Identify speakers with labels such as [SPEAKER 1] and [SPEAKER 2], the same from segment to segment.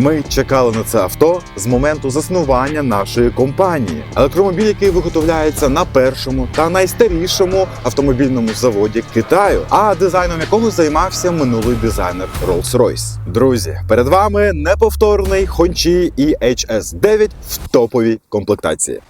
[SPEAKER 1] Ми чекали на це авто з моменту заснування нашої компанії. Електромобіль, який виготовляється на першому та найстарішому автомобільному заводі Китаю, а дизайном якого займався минулий дизайнер Rolls-Royce. Друзі, перед вами неповторний Хончі і HS9 в топовій комплектації.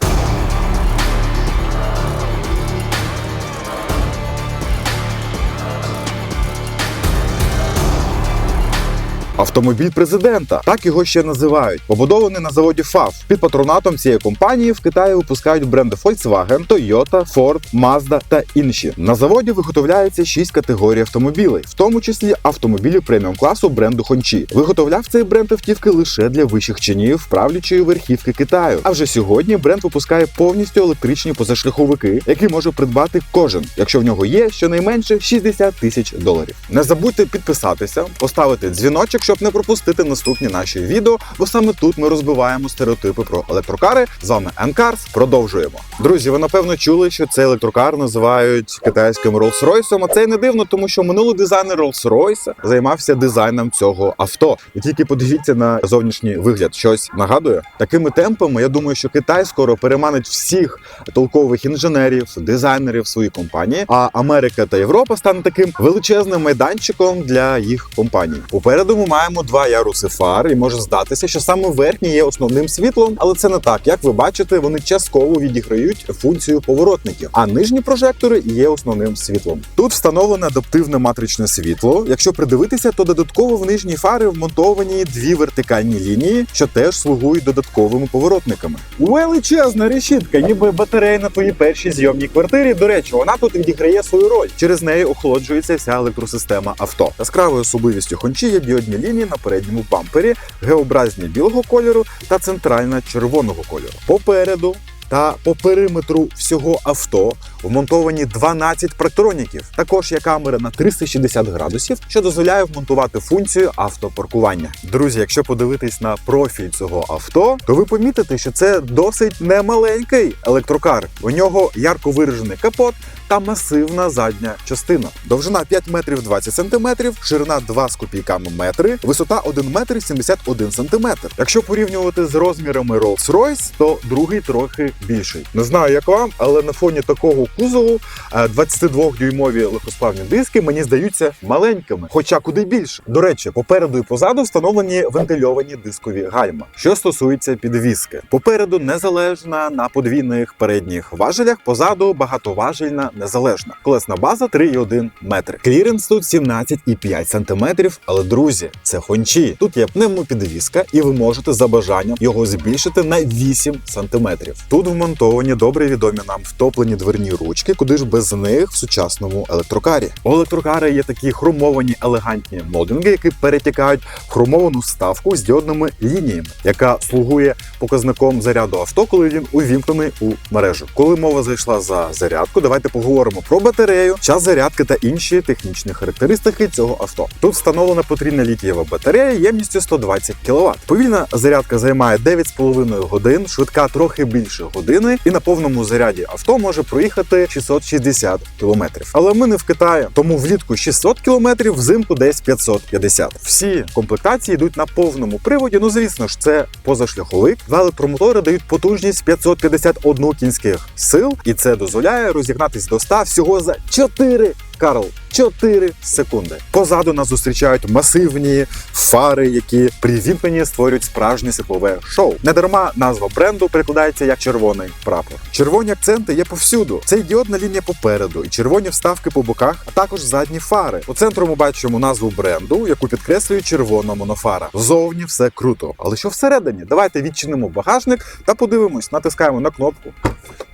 [SPEAKER 1] Автомобіль президента, так його ще називають, побудований на заводі ФАВ. Під патронатом цієї компанії в Китаї випускають бренди Volkswagen, Toyota, Ford, Mazda та інші. На заводі виготовляється 6 категорій автомобілів, в тому числі автомобілі преміум класу бренду Хончі. Виготовляв цей бренд автівки лише для вищих чинів правлячої верхівки Китаю. А вже сьогодні бренд випускає повністю електричні позашляховики, які може придбати кожен, якщо в нього є щонайменше 60 тисяч доларів. Не забудьте підписатися, поставити дзвіночок, щоб не пропустити наступні наші відео, бо саме тут ми розбиваємо стереотипи про електрокари. З вами Енкарс. Продовжуємо. Друзі, ви напевно чули, що цей електрокар називають китайським Rolls-Royce, а це не дивно, тому що минулий дизайнер Rolls-Royce займався дизайном цього авто. І тільки подивіться на зовнішній вигляд. Щось нагадує такими темпами. Я думаю, що Китай скоро переманить всіх толкових інженерів, дизайнерів в свої компанії. А Америка та Європа стане таким величезним майданчиком для їх компаній. Попереду ми маємо два яруси фар, і може здатися, що саме верхній є основним світлом, але це не так. Як ви бачите, вони частково відіграють функцію поворотників, а нижні прожектори є основним світлом. Тут встановлене адаптивне матричне світло. Якщо придивитися, то додатково в нижній фари вмонтовані дві вертикальні лінії, що теж слугують додатковими поворотниками. Величезна решітка, ніби батарея на твоїй першій зйомній квартирі. До речі, вона тут відіграє свою роль. Через неї охолоджується вся електросистема авто. Яскравою особливістю Хончі є діодні лінії на передньому бампері, геобразні білого кольору та центральна червоного кольору. Попереду та по периметру всього авто вмонтовані 12 протроніків. Також є камера на 360 градусів, що дозволяє вмонтувати функцію автопаркування. Друзі, якщо подивитись на профіль цього авто, то ви помітите, що це досить немаленький електрокар. У нього ярко виражений капот та масивна задня частина. Довжина 5 метрів 20 сантиметрів, ширина 2 з копійками метри, висота 1 метр 71 сантиметр. Якщо порівнювати з розмірами Rolls-Royce, то другий трохи більший. Не знаю, як вам, але на фоні такого кузову 22-дюймові легкосплавні диски мені здаються маленькими, хоча куди більше. До речі, попереду і позаду встановлені вентильовані дискові гальма. Що стосується підвіски, попереду незалежна на подвійних передніх важелях, позаду багатоважельна незалежна. Колесна база 3,1 метри. Кліренс тут 17,5 сантиметрів. Але друзі, це хончі. Тут є пневмопідвіска, і ви можете за бажанням його збільшити на 8 сантиметрів. Тут вмонтовані добре відомі нам втоплені дверні ручки, куди ж без них в сучасному електрокарі. У електрокара є такі хромовані елегантні модинги, які перетікають в хромовану вставку з діодними лініями, яка слугує показником заряду авто, коли він увімкнений у мережу. Коли мова зайшла за зарядку, давайте поговоримо про батарею, час зарядки та інші технічні характеристики цього авто. Тут встановлена потрійна літієва батарея ємністю 120 кВт. Повільна зарядка займає 9,5 годин, швидка трохи більше години, і на повному заряді авто може проїхати 660 км. Але ми не в Китаї, тому влітку 600 км, взимку десь 550. Всі комплектації йдуть на повному приводі. Ну звісно ж, це позашляховик. Електромотори дають потужність 551 кінських сил, і це дозволяє розігнатись до 100 всього за 4 Карл, 4 секунди. Позаду нас зустрічають масивні фари, які при вімкненні створюють справжнє світлове шоу. Недарма назва бренду перекладається як червоний прапор. Червоні акценти є повсюду. Це й діодна лінія попереду, і червоні вставки по боках, а також задні фари. У центру ми бачимо назву бренду, яку підкреслює червона монофара. Зовні все круто. Але що всередині? Давайте відчинимо багажник та подивимось, натискаємо на кнопку.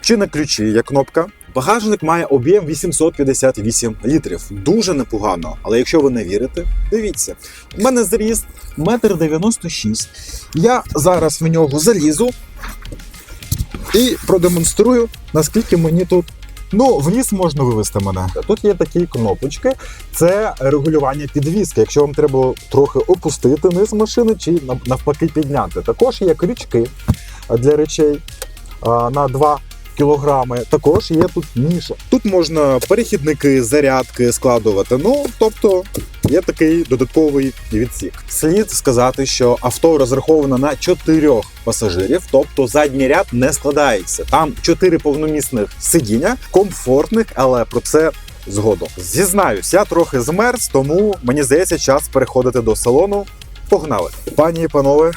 [SPEAKER 1] Чи на ключі є кнопка? Багажник має об'єм 858 літрів. Дуже непогано. Але якщо ви не вірите, дивіться. У мене зріст 1,96 м. Я зараз в нього залізу і продемонструю, наскільки мені тут. Ну, в ліс можна вивести мене. Тут є такі кнопочки, це регулювання підвіски. Якщо вам треба трохи опустити низ машини чи навпаки підняти. Також є крючки для речей на 2 кілограми. Також є тут ніша. Тут можна перехідники, зарядки складувати. Ну, тобто, є такий додатковий відсік. Слід сказати, що авто розраховано на чотирьох пасажирів, тобто задній ряд не складається. Там чотири повномісних сидіння, комфортних, але про це. Згодом зізнаюсь, я трохи змерз, тому мені здається, час переходити до салону. Погнали, пані і панове,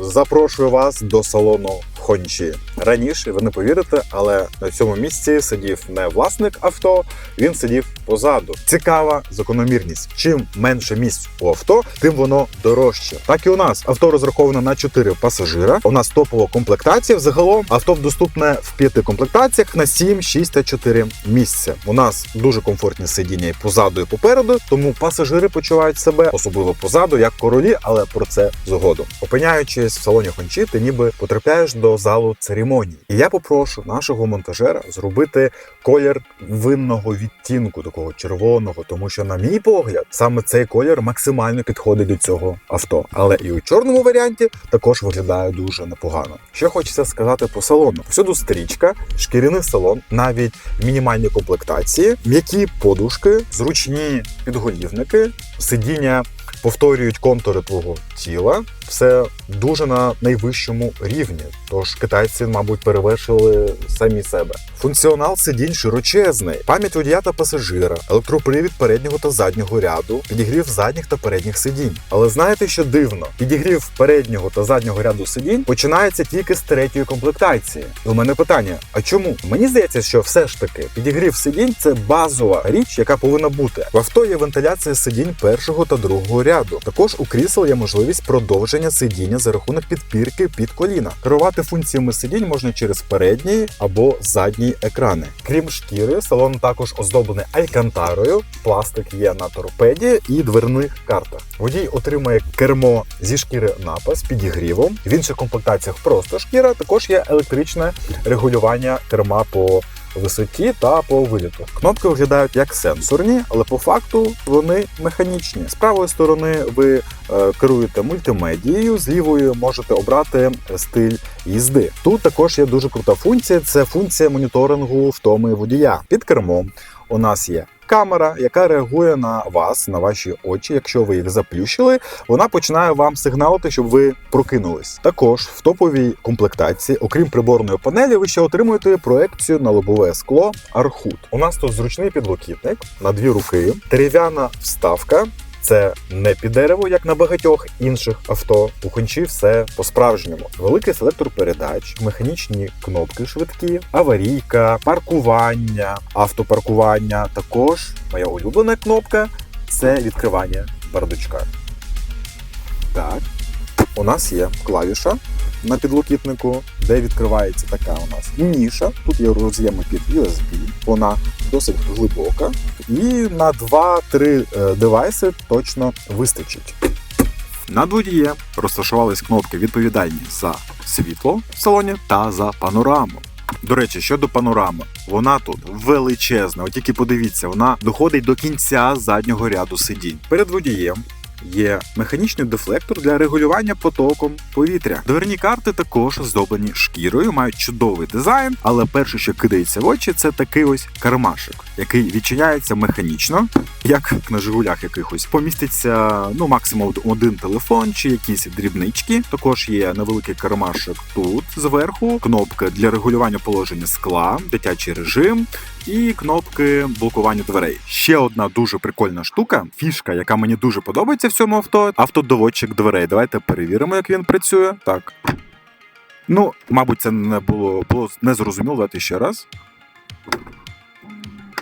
[SPEAKER 1] запрошую вас до салону Хончі. Раніше ви не повірите, але на цьому місці сидів не власник авто, він сидів позаду. Цікава закономірність. Чим менше місць у авто, тим воно дорожче. Так і у нас авто розраховано на 4 пасажира. У нас топова комплектація. Загалом авто доступне в п'яти комплектаціях на 7, 6 та 4 місця. У нас дуже комфортні сидіння і позаду, і попереду, тому пасажири почувають себе особливо позаду, як королі, але про це згодом. Опиняючись в салоні Хончі, ти ніби потрапляєш до залу церемоній. І я попрошу нашого монтажера зробити колір винного відтінку, такого червоного, тому що, на мій погляд, саме цей колір максимально підходить до цього авто. Але і у чорному варіанті також виглядає дуже непогано. Що хочеться сказати по салону? Всюду стрічка, шкіряний салон, навіть в мінімальній комплектації, м'які подушки, зручні підголівники, сидіння. Повторюють контури твого тіла, все дуже на найвищому рівні. Тож китайці, мабуть, перевершили самі себе. Функціонал сидінь широчезний, пам'ять водія та пасажира, електропривід переднього та заднього ряду, підігрів задніх та передніх сидінь. Але знаєте, що дивно? Підігрів переднього та заднього ряду сидінь починається тільки з третьої комплектації. У мене питання: а чому? Мені здається, що все ж таки підігрів сидінь це базова річ, яка повинна бути. В авто є вентиляція сидінь першого та другого ряду. Також у крісел є можливість продовження сидіння за рахунок підпірки під коліна. Керувати функціями сидінь можна через передній або задній екрани. Крім шкіри, салон також оздоблений алькантарою. Пластик є на торпеді і дверних картах. Водій отримає кермо зі шкіри напа з підігрівом. В інших комплектаціях просто шкіра. Також є електричне регулювання керма по висоті та по виліту. Кнопки виглядають як сенсорні, але по факту вони механічні. З правої сторони ви е, керуєте мультимедією, з лівої можете обрати стиль їзди. Тут також є дуже крута функція. Це функція моніторингу втоми водія. Під кермом у нас є. Камера, яка реагує на вас, на ваші очі. Якщо ви їх заплющили, вона починає вам сигналити, щоб ви прокинулись. Також в топовій комплектації, окрім приборної панелі, ви ще отримуєте проекцію на лобове скло Архут. У нас тут зручний підлокітник на дві руки, дерев'яна вставка. Це не під дерево, як на багатьох інших авто. У хончі все по-справжньому. Великий селектор передач, механічні кнопки швидкі, аварійка, паркування, автопаркування. Також моя улюблена кнопка це відкривання бардачка. Так, у нас є клавіша на підлокітнику, де відкривається така у нас ніша. Тут є роз'єми під USB, вона досить глибока. І на 2-3 е, девайси точно вистачить. Над водієм розташувались кнопки відповідальні за світло в салоні та за панораму. До речі, щодо панорами, вона тут величезна. От тільки подивіться, вона доходить до кінця заднього ряду сидінь. Перед водієм є механічний дефлектор для регулювання потоком повітря. Дверні карти також оздоблені шкірою, мають чудовий дизайн, але перше, що кидається в очі, це такий ось кармашик, який відчиняється механічно, як на Жигулях якихось. Поміститься ну максимум один телефон чи якісь дрібнички. Також є невеликий кармашик тут зверху, кнопка для регулювання положення скла, дитячий режим. І кнопки блокування дверей. Ще одна дуже прикольна штука, фішка, яка мені дуже подобається в цьому авто. Автодоводчик дверей. Давайте перевіримо, як він працює. Так. Ну, мабуть, це не було було незрозуміло. Давайте ще раз.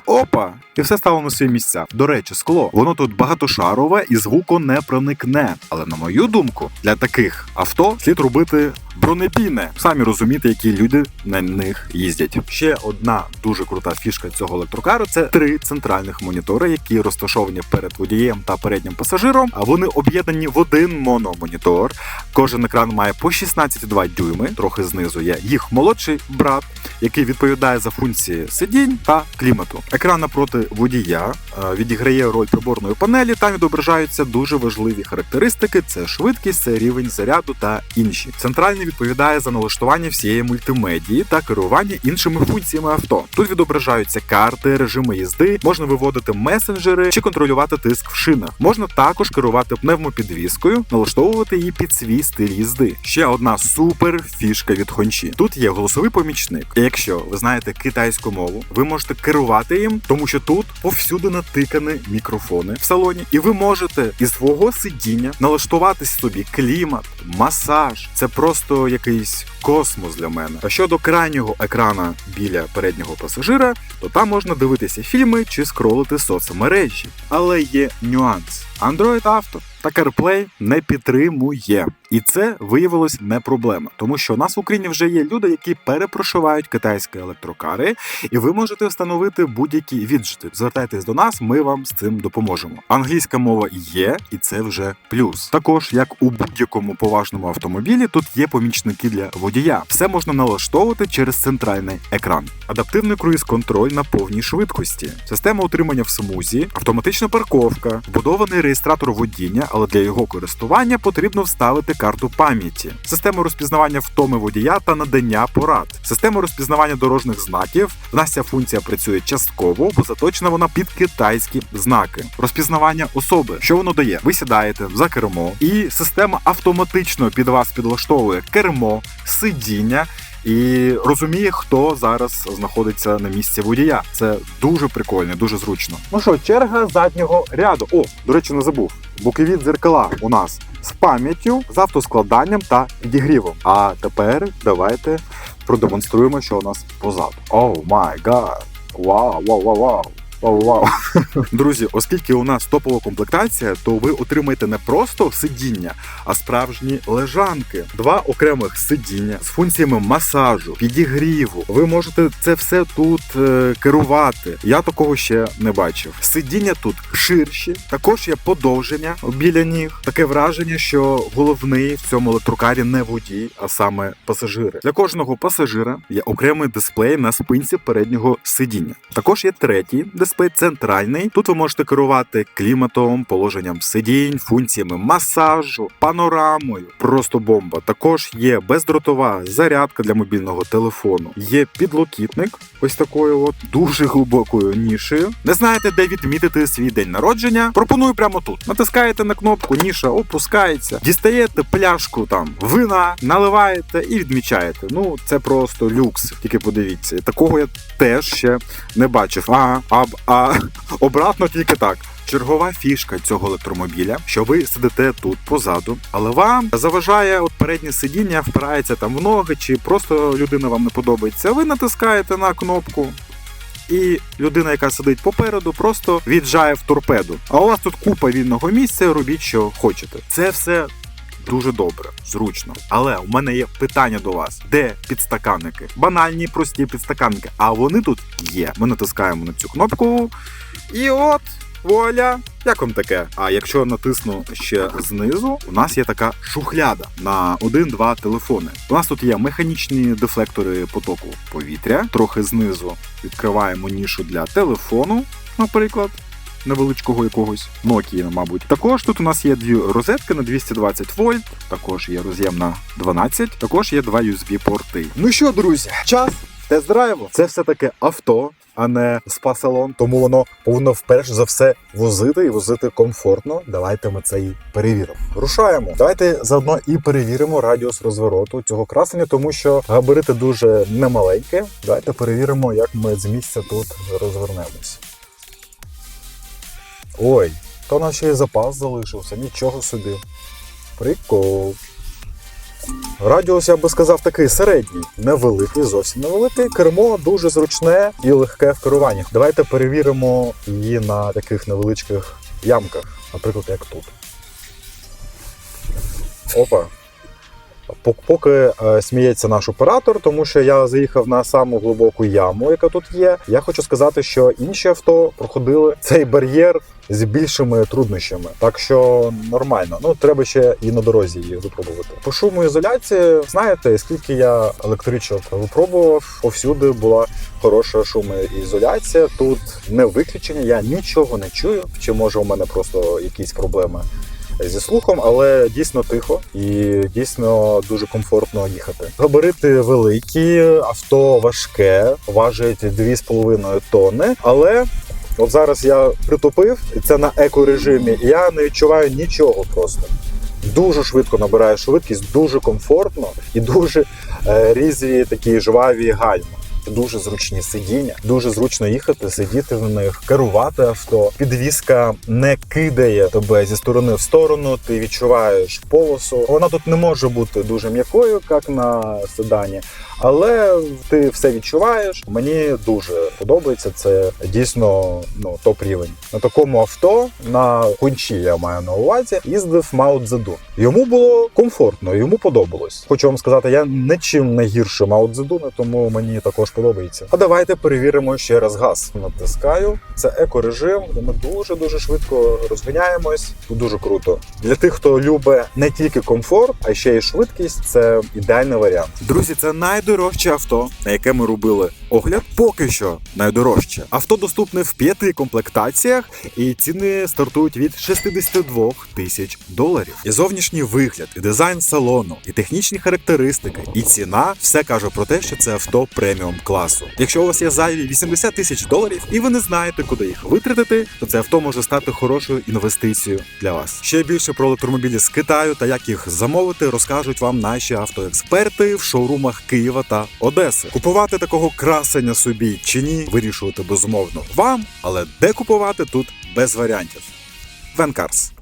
[SPEAKER 1] Опа! І все стало на свої місця. До речі, скло. Воно тут багатошарове і звуку не проникне. Але на мою думку, для таких авто слід робити бронебійне. Самі розумієте, які люди на них їздять. Ще одна дуже крута фішка цього електрокару це три центральних монітори, які розташовані перед водієм та переднім пасажиром. А вони об'єднані в один мономонітор. Кожен екран має по 16,2 дюйми. Трохи знизу є їх молодший брат, який відповідає за функції сидінь та клімату. Екран напроти водія е, відіграє роль приборної панелі. Там відображаються дуже важливі характеристики: це швидкість, це рівень заряду та інші. Центральний відповідає за налаштування всієї мультимедії та керування іншими функціями авто. Тут відображаються карти, режими їзди, можна виводити месенджери чи контролювати тиск в шинах. Можна також керувати пневмопідвіскою, налаштовувати її під свій стиль їзди. Ще одна супер фішка від Хончі. Тут є голосовий помічник. І якщо ви знаєте китайську мову, ви можете керувати їм, тому що тут повсюди натикані мікрофони в салоні, і ви можете із свого сидіння налаштувати собі клімат, масаж. Це просто якийсь космос для мене. А щодо крайнього екрана біля переднього пасажира, то там можна дивитися фільми чи скролити соцмережі. Але є нюанс. Android Auto та CarPlay не підтримує. І це виявилось не проблема, тому що у нас в Україні вже є люди, які перепрошивають китайські електрокари, і ви можете встановити будь-які віджити. Звертайтесь до нас, ми вам з цим допоможемо. Англійська мова є, і це вже плюс. Також, як у будь-якому поважному автомобілі, тут є помічники для водія. Все можна налаштовувати через центральний екран. Адаптивний круїз-контроль на повній швидкості, система утримання в смузі, автоматична парковка, вбудований реєстратор водіння, але для його користування потрібно вставити карту пам'яті, система розпізнавання втоми водія та надання порад, система розпізнавання дорожніх знаків. В нас ця функція працює частково, бо заточена вона під китайські знаки. Розпізнавання особи, що воно дає? Ви сідаєте за кермо, і система автоматично під вас підлаштовує кермо, сидіння. І розуміє, хто зараз знаходиться на місці водія. Це дуже прикольно, дуже зручно. Ну що, черга заднього ряду. О, до речі, не забув. Бокові дзеркала у нас з пам'яттю, з автоскладанням та підігрівом. А тепер давайте продемонструємо, що у нас позаду. Оу май гад! Вау, вау, вау, вау! Вау, вау. Друзі, оскільки у нас топова комплектація, то ви отримаєте не просто сидіння, а справжні лежанки. Два окремих сидіння з функціями масажу, підігріву. Ви можете це все тут е, керувати. Я такого ще не бачив. Сидіння тут ширші, також є подовження біля ніг. Таке враження, що головний в цьому електрокарі не водій, а саме пасажири. Для кожного пасажира є окремий дисплей на спинці переднього сидіння. Також є третій дисплей центральний. Тут ви можете керувати кліматом, положенням сидінь, функціями масажу, панорамою. Просто бомба. Також є бездротова зарядка для мобільного телефону. Є підлокітник, ось такою от дуже глибокою нішею. Не знаєте, де відмітити свій день народження? Пропоную прямо тут. Натискаєте на кнопку, ніша опускається, дістаєте пляшку там вина, наливаєте і відмічаєте. Ну це просто люкс. Тільки подивіться. Такого я теж ще не бачив. А, а, а обратно тільки так. Чергова фішка цього електромобіля, що ви сидите тут позаду, але вам заважає от переднє сидіння, впирається там в ноги, чи просто людина вам не подобається. Ви натискаєте на кнопку. І людина, яка сидить попереду, просто віджає в торпеду. А у вас тут купа вільного місця, робіть, що хочете. Це все дуже добре, зручно. Але у мене є питання до вас: де підстаканники? Банальні, прості підстаканники. А вони тут є. Ми натискаємо на цю кнопку, і от. Вуаля, як вам таке? А якщо натисну ще знизу, у нас є така шухляда на один-два телефони. У нас тут є механічні дефлектори потоку повітря. Трохи знизу відкриваємо нішу для телефону, наприклад. Невеличкого якогось Nokia, мабуть. Також тут у нас є дві розетки на 220 вольт, також є роз'єм на 12, також є два USB-порти. Ну що, друзі, час тест-драйву. Це все таки авто, а не спа-салон, тому воно повинно вперше за все возити і возити комфортно. Давайте ми це і перевіримо. Рушаємо. Давайте заодно і перевіримо радіус розвороту цього красення, тому що габарити дуже немаленькі. Давайте перевіримо, як ми з місця тут розвернемось. Ой, то наче і запас залишився, нічого собі. Прикол. Радіус, я би сказав, такий середній, невеликий, зовсім невеликий. Кермо дуже зручне і легке в керуванні. Давайте перевіримо її на таких невеличких ямках, наприклад, як тут. Опа. Пок- Поки е, сміється наш оператор, тому що я заїхав на саму глибоку яму, яка тут є. Я хочу сказати, що інші авто проходили цей бар'єр з більшими труднощами. Так що нормально. Ну треба ще і на дорозі її випробувати. По шумоізоляції, знаєте, скільки я електричок випробував, повсюди була хороша шумоізоляція. Тут не виключення, я нічого не чую. Чи може у мене просто якісь проблеми зі слухом, але дійсно тихо і дійсно дуже комфортно їхати. Габарити великі, авто важке, важить 2,5 тонни, але. От зараз я притопив, і це на екорежимі, і я не відчуваю нічого просто. Дуже швидко набирає швидкість, дуже комфортно і дуже е, різні такі жваві гальма. Дуже зручні сидіння, дуже зручно їхати, сидіти в них, керувати авто. Підвізка не кидає тебе зі сторони в сторону. Ти відчуваєш полосу. Вона тут не може бути дуже м'якою, як на седані, але ти все відчуваєш. Мені дуже подобається. Це дійсно ну топ рівень. На такому авто на хунчі я маю на увазі. Їздив Мао Цзедун. Йому було комфортно, йому подобалось. Хочу вам сказати, я нічим не гірше Мао Цзедуна, тому мені також подобається. А давайте перевіримо ще раз газ. Натискаю. Це екорежим, де ми дуже дуже швидко розганяємось. Дуже круто. Для тих, хто любить не тільки комфорт, а ще й швидкість. Це ідеальний варіант. Друзі, це найдорожче авто, на яке ми робили огляд. Поки що найдорожче. Авто доступне в п'яти комплектаціях, і ціни стартують від 62 тисяч доларів. І зовнішній вигляд, і дизайн салону, і технічні характеристики, і ціна все каже про те, що це авто преміум класу. Якщо у вас є зайві 80 тисяч доларів, і ви не знаєте, куди їх витратити, то це авто може стати хорошою інвестицією для вас. Ще більше про електромобілі з Китаю та як їх замовити, розкажуть вам наші автоексперти в шоурумах Києва та Одеси. Купувати такого красення собі чи ні, вирішувати безумовно вам, але де купувати тут без варіантів. Венкарс.